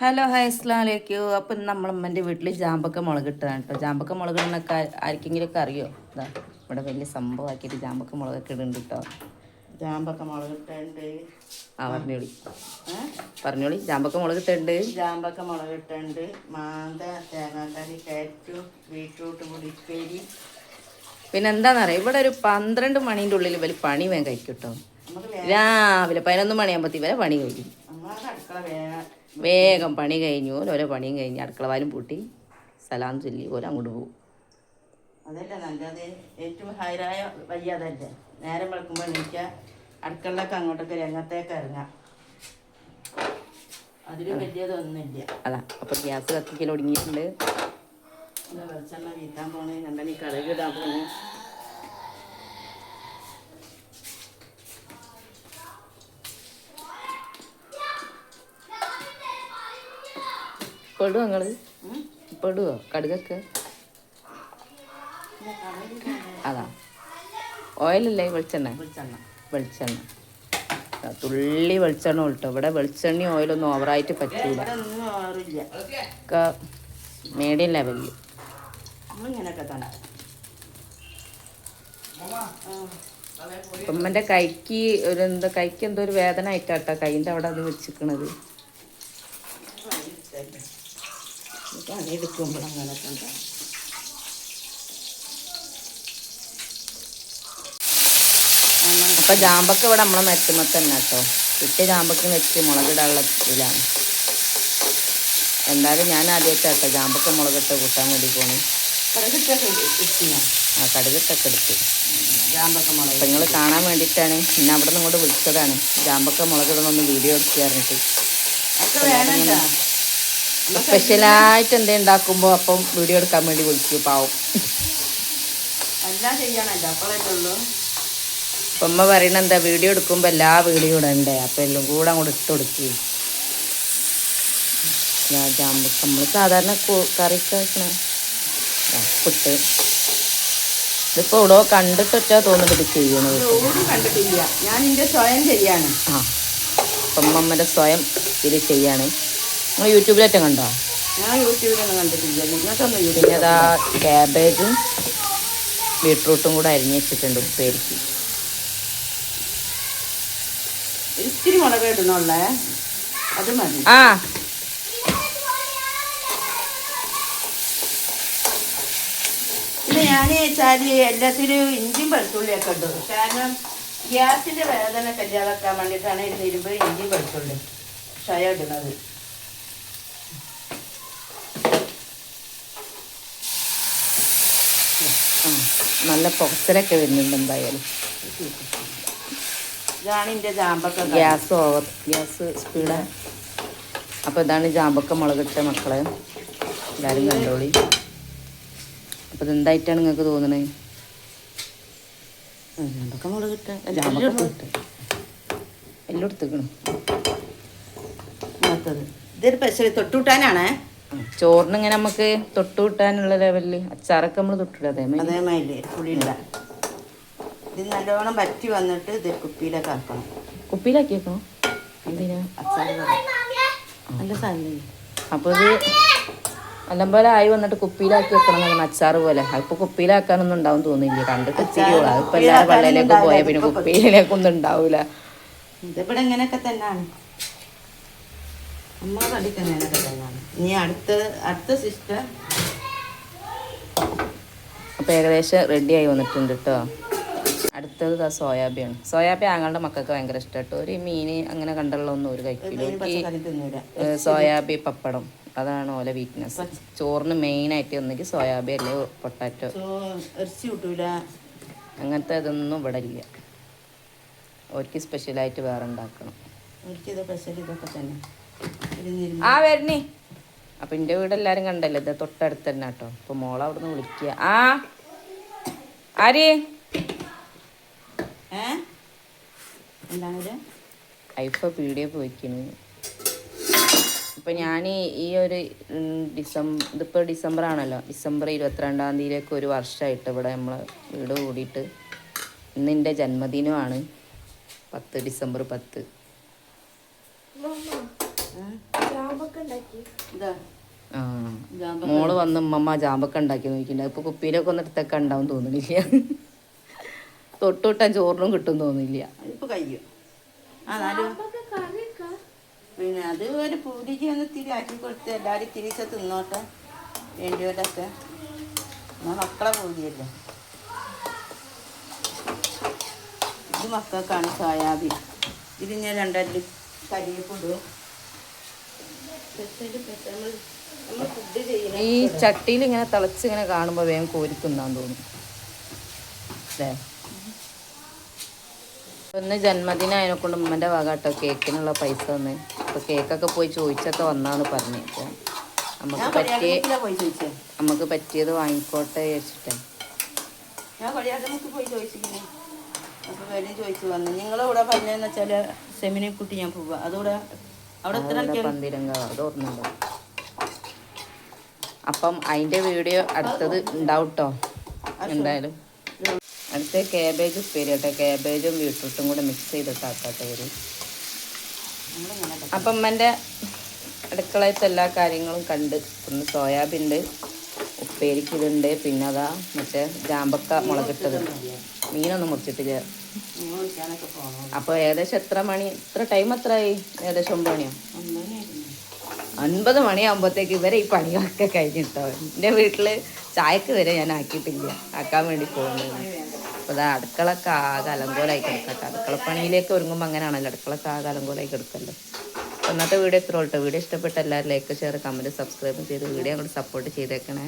Hello hi അസ്ലാം അപ്പം അപ്പം നമ്മളമ്മന്റെ വീട്ടിൽ ജാമ്പക്ക മുളക് ഇട്ടതാണ് കേട്ടോ ജാമ്പക്ക മുളക് ഇടുന്നൊക്കെ ആർക്കെങ്കിലും ഒക്കെ അറിയോ? ഇതാ ഇവിടെ വലിയ സംഭവമാക്കിയിട്ട് ജാമ്പക്ക മുളകൊക്കെ ഇടുന്നുണ്ട് കേട്ടോ ജാമ്പക്ക മുളകിട്ടുണ്ട് ആ പറഞ്ഞോളി. പറഞ്ഞോളി. ജാമ്പക്ക മുളക് ഇട്ടുണ്ട്. ജാമ്പക്ക മുളകിട്ടുണ്ട് മാന്ത തേങ്ങാക്കറി കയറ്റു ബീട്രൂട്ട് പൊടിപ്പേരി പിന്നെ എന്താണെന്നറിയാം ഇവിടെ ഒരു പന്ത്രണ്ട് മണീന്റെ ഉള്ളിൽ ഇവർ പണി വേഗം കഴിക്കും കേട്ടോ രാവിലെ പതിനൊന്ന് മണിയാകുമ്പോഴത്തേക്ക് ഇവരെ പണി കഴിക്കും. വേഗം പണി കഴിഞ്ഞു. ഓരോ പണിയും കഴിഞ്ഞ് അടുക്കളവാലും പൂട്ടി. സലാം ചൊല്ലി ഓരോ അങ്ങോട്ട് പോകും. അതല്ല നല്ലത്? ഏറ്റവും ഹൈറായ വയ്യ അതല്ലേ? നേരം വെളുക്കുമ്പോൾ എണീക്കുക അടുക്കളയിലൊക്കെ അങ്ങോട്ടൊക്കെ രംഗത്തേക്ക് ഇറങ്ങാം. അതിലും വലിയതൊന്നുമില്ല. അതാ. അപ്പോൾ ഗ്യാസ് കത്തിക്കൽ ഒടുങ്ങിയിട്ടുണ്ട്. വെളിച്ചെണ്ണ വീട്ടാൻ പോണേ? രണ്ടണി കടുകിടാൻ പോണേ? പെടുവോ നിങ്ങൾ പെടുവോ കടുകൊക്കെ? അതാ. ഓയിലല്ലേ വെളിച്ചെണ്ണ? വെളിച്ചെണ്ണ. തുള്ളി വെളിച്ചെണ്ണ കേട്ടോ ഇവിടെ വെളിച്ചെണ്ണി ഓയിലൊന്നും ഓവറായിട്ട് പറ്റൂല. മീഡിയം ലെവലിൽ ഉമ്മന്റെ കൈക്ക് ഒരു എന്താ കൈക്ക് എന്തോ ഒരു വേദന ആയിട്ടാട്ടോ കൈന്റെ അവിടെ അത് വെച്ചിക്കണത്. പണിയെടുക്കുമ്പോൾ അങ്ങനെ ഉണ്ടാവും അപ്പൊ ജാമ്പക്ക ഇവിടെ നമ്മളെ മെത്തുമ്പോ തന്നെ കേട്ടോ. കിട്ടിയ ജാമ്പക്ക വെച്ച് മുളകിടാനുള്ള ഇതിലാണ്. എന്തായാലും ഞാൻ ആദ്യമായിട്ടാട്ടോ ജാമ്പക്ക മുളകിട്ട് കൂട്ടാൻ വേണ്ടി പോണു. കടുകിട്ടൊക്കെ ആ കടുകിട്ടൊക്കെ എടുത്ത്. ജാമ്പക്ക മുളക് അപ്പം നിങ്ങൾ കാണാൻ വേണ്ടിയിട്ടാണ്. പിന്നെ അവിടെ നിന്ന് ഇങ്ങോട്ട് വിളിച്ചതാണ്. ജാമ്പക്ക മുളകിടണമെന്ന് വീഡിയോ എടുത്ത് പറഞ്ഞിട്ട്. സ്പെഷ്യലായിട്ട് എന്തേ ഉണ്ടാക്കുമ്പോൾ അപ്പം വീഡിയോ എടുക്കാൻ വേണ്ടി വിളിച്ചു പാവം. എല്ലാം അമ്മ പറയണ എന്താ വീഡിയോ എടുക്കുമ്പോൾ എല്ലാ വീഡിയോ ഇടണ്ടേ? അപ്പം എല്ലാം കൂടെ അങ്ങോട്ട് ഇട്ട് കൊടുക്കി. നമ്മൾ സാധാരണ കറിക്ക് വെക്കണ. ഉപ്പിട്ട് ഇതിപ്പോൾ ഇവിടെ കണ്ടിട്ടൊറ്റാ തോന്നിട്ട് ഇത് ചെയ്യണത്. കണ്ടിട്ടില്ല. ഞാൻ സ്വയം ചെയ്യാണ്. ആ അപ്പം അമ്മമ്മന്റെ സ്വയം ഇത് ചെയ്യാണ്. നിങ്ങൾ യൂട്യൂബിലേറ്റം കണ്ടോ? ഞാൻ യൂട്യൂബിലൊന്നും കണ്ടിട്ടില്ല. നിങ്ങൾക്കൊന്നും യൂട്യൂബ് അതാ ക്യാബേജും ബീട്രൂട്ടും കൂടെ അരിഞ്ഞ് വെച്ചിട്ടുണ്ട് ഉപ്പേരിക്ക്. ഇത്തിരി മുളക് ഇടണുള്ളേ? അത് മതി. ആ. ഞാൻ വെച്ചാൽ എല്ലാത്തിനും ഇഞ്ചിയും വെളുത്തുള്ളിയൊക്കെ ഇട്ടു. കാരണം ഗ്യാസിന്റെ വേദന കല്യാണക്കാൻ വേണ്ടിയിട്ടാണ് ഇരുമ്പ് ഇഞ്ചിയും വെളുത്തുള്ളി ക്ഷയ ഇടുന്നത് ആ നല്ല പുറത്തിലൊക്കെ വരുന്നുണ്ട് എന്തായാലും. ഇതാണ് എന്റെ ജാമ്പക്ക ഗ്യാസ് ഓവർ ഗ്യാസ് സ്പീഡ്. അപ്പോൾ ഇതാണ് ജാമ്പക്ക മുളകിട്ട മക്കളെ. എല്ലാവരും കണ്ടോളി. അപ്പോൾ ഇതെന്തായിട്ടാണ് നിങ്ങൾക്ക് തോന്നണേ? ജാമ്പക്ക മുളകിട്ട ജാമ്പക്ക എല്ലാം എടുത്തേക്കണം ഇതൊരു പശ തൊട്ടുകൂട്ടാനാണേ ചോറിന് ഇങ്ങനെ നമുക്ക് തൊട്ട് കിട്ടാനുള്ള ലെവലിൽ അച്ചാറൊക്കെ നമ്മൾ തൊട്ടിടും അതേമാതിരി പുളി പുളിയില്ല ഇത് നല്ലോണം പറ്റി വന്നിട്ട് ഇത് കുപ്പിയിലൊക്കെ ആക്കണം. കുപ്പിയിലാക്കി വെക്കണം എന്തിനാ? അച്ചാറ് നല്ല സാധനം അപ്പോൾ ഇത് നല്ലപോലെ ആയി വന്നിട്ട് കുപ്പിയിലാക്കി വെക്കണം എന്നാണ് അച്ചാറ് പോലെ. അതിപ്പോൾ കുപ്പിയിലാക്കാനൊന്നും ഉണ്ടാവും തോന്നില്ല കണ്ടിട്ട് ഇത്തിരിയുള്ളൂ അതിപ്പോൾ എല്ലാവരും വെള്ളയിലേക്ക് പോയാൽ പിന്നെ കുപ്പിയിലേക്കൊന്നും ഉണ്ടാവില്ല ഇതിവിടെ ഇങ്ങനെയൊക്കെ തന്നെയാണ്. നമ്മളെ കടിക്ക് ഇങ്ങനെയൊക്കെ തന്നെയാണ്. ഇനി അടുത്ത അടുത്ത സിസ്റ്റർ അപ്പോൾ ഏകദേശം റെഡി ആയി വന്നിട്ടുണ്ട് കേട്ടോ അടുത്തത് ആ സോയാബീൻ. സോയാബി ആങ്ങളുടെ മക്കൾക്ക് ഭയങ്കര ഇഷ്ടം കേട്ടോ ഒരു മീൻ അങ്ങനെ കണ്ടുള്ള ഒന്നും ഒരു കഴിക്കില്ല സോയാബി പപ്പടം. അതാണ് ഓലെ വീക്ക്നെസ് ചോറിന് മെയിനായിട്ട് ഒന്നെങ്കിൽ സോയാബി അല്ലെങ്കിൽ പൊട്ടാറ്റോ. അങ്ങനത്തെ ഇതൊന്നും ഇവിടെ ഇല്ല. അവർക്ക് സ്പെഷ്യലായിട്ട് വേറെ ഉണ്ടാക്കണം. ആ വരണേ. അപ്പം എന്റെ വീട് എല്ലാരും കണ്ടല്ലോ? ഇത് തൊട്ടടുത്ത് തന്നെ കേട്ടോ. അപ്പോൾ മോളെ അവിടെ നിന്ന് വിളിക്കുക ആ ആര്? എന്താണ് ഐഫ പീടിയെ പോയിക്കണ്. ഇപ്പം ഞാൻ ഈ ഒരു ഡിസംബർ ഇതിപ്പോൾ ഡിസംബർ ആണല്ലോ. ഡിസംബർ ഇരുപത്തിരണ്ടാം തീയതിയിലേക്ക് ഒരു വർഷമായിട്ട് ഇവിടെ നമ്മൾ വീട് കൂടിയിട്ട് ഇന്ന് എന്റെ ജന്മദിനമാണ്. പത്ത് ഡിസംബർ പത്ത്. ആ മോൾ വന്ന് ഉമ്മമ്മ ജാമ്പൊക്കെ ഉണ്ടാക്കി നോക്കിയിട്ടുണ്ട്. ഇപ്പൊ കുപ്പിയിലൊക്കെ ഒന്ന് എടുത്തൊക്കെ ഉണ്ടാവും തോന്നുന്നില്ല. തൊട്ടുവിട്ടാൻ ചോറിനും കിട്ടും തോന്നുന്നില്ല. ഇപ്പൊ കഴിയും. പിന്നെ അത് ഒരു പൂരിക്ക് ഒന്ന് തിരി ആക്കി കൊടുത്ത് എല്ലാവരും തിരിച്ച് തിന്നോട്ടെ. വേണ്ടിയോടൊക്കെ മക്കളെ പൂരിയല്ലേ ഇത് മക്കൾക്കാണ് സോയാബീൻ ഇത് ഞാൻ രണ്ടല്ലി കരിയപ്പൊടും. ഈ ചട്ടിയിൽ ഇങ്ങനെ തിളച്ച് ഇങ്ങനെ കാണുമ്പോൾ വേഗം കോരി തിന്നാൻ തോന്നും. അല്ലേ? ഒന്ന് ജന്മദിനം അതിനെ കൊണ്ട് ഉമ്മന്റെ വക കേട്ടോ കേക്കിനുള്ള പൈസ ഒന്ന് അപ്പോൾ കേക്കൊക്കെ പോയി ചോദിച്ചൊക്കെ വന്നാന്ന് പറഞ്ഞു അപ്പോൾ നമുക്ക് പറ്റിയ നമുക്ക് പറ്റിയത് വാങ്ങിക്കോട്ടെ ചോദിച്ചിട്ടേ ഞാൻ കൊടിയാട്ടമ്മക്ക് പോയി ചോദിച്ചിരിക്കുന്നു. അപ്പോൾ വേറെ ചോദിച്ചു വന്നു. നിങ്ങളിവിടെ പറഞ്ഞതെന്ന് വെച്ചാൽ സെമിനെ കുട്ടി ഞാൻ പോവുക അതുകൂടെ അവിടെ അത് അപ്പം അതിന്റെ വീഡിയോ അടുത്തത് ഉണ്ടാവും കേട്ടോ എന്തായാലും. അടുത്ത കേബേജ് ഉപ്പേരി കേബേജും കാബേജും ബീട്രൂട്ടും കൂടെ മിക്സ് ചെയ്തിട്ടാക്കാട്ടെ ഒരു നമ്മളിങ്ങനെ അപ്പം അമ്മന്റെ അടുക്കളയത്തെ എല്ലാ കാര്യങ്ങളും കണ്ട്. ഒന്ന് സോയാബീൻ ഉണ്ട് ഉപ്പേരിക്ക് ഇതുണ്ട്. പിന്നെ അതാ മറ്റേ ജാമ്പക്ക മുളകിട്ടത്. മീനൊന്നും മുറിച്ചിട്ടില്ല. അപ്പോൾ ഏകദേശം എത്ര മണി എത്ര ടൈം എത്രയായി ഏകദേശം ഒമ്പത് മണിയോ? അൻപത് ഒൻപത് മണിയാകുമ്പോഴത്തേക്ക് ഇവരെ ഈ പണികളൊക്കെ കഴിഞ്ഞിട്ടോ. എന്റെ വീട്ടിൽ ചായക്ക് വരെ ഞാൻ ആക്കിയിട്ടില്ല. ആക്കാൻ വേണ്ടി പോകുന്നത്. അപ്പോൾ അത് അടുക്കളൊക്കെ ആകെ അലങ്കോലായി കിടക്കട്ടെ. അടുക്കളപ്പണിയിലേക്ക് ഒരുങ്ങുമ്പോൾ അങ്ങനെയാണല്ലോ. അടുക്കളൊക്കെ ആകെ അലങ്കോലായി കിടക്കല്ലോ അപ്പോൾ ഇന്നത്തെ വീഡിയോ എത്ര ഉള്ളൂ വീഡിയോ ഇഷ്ടപ്പെട്ട എല്ലാവരും ലൈക്ക് ഷെയർ കമന്റ് സബ്സ്ക്രൈബ് ചെയ്ത് വീഡിയോ അങ്ങോട്ട് സപ്പോർട്ട് ചെയ്തേക്കണേ.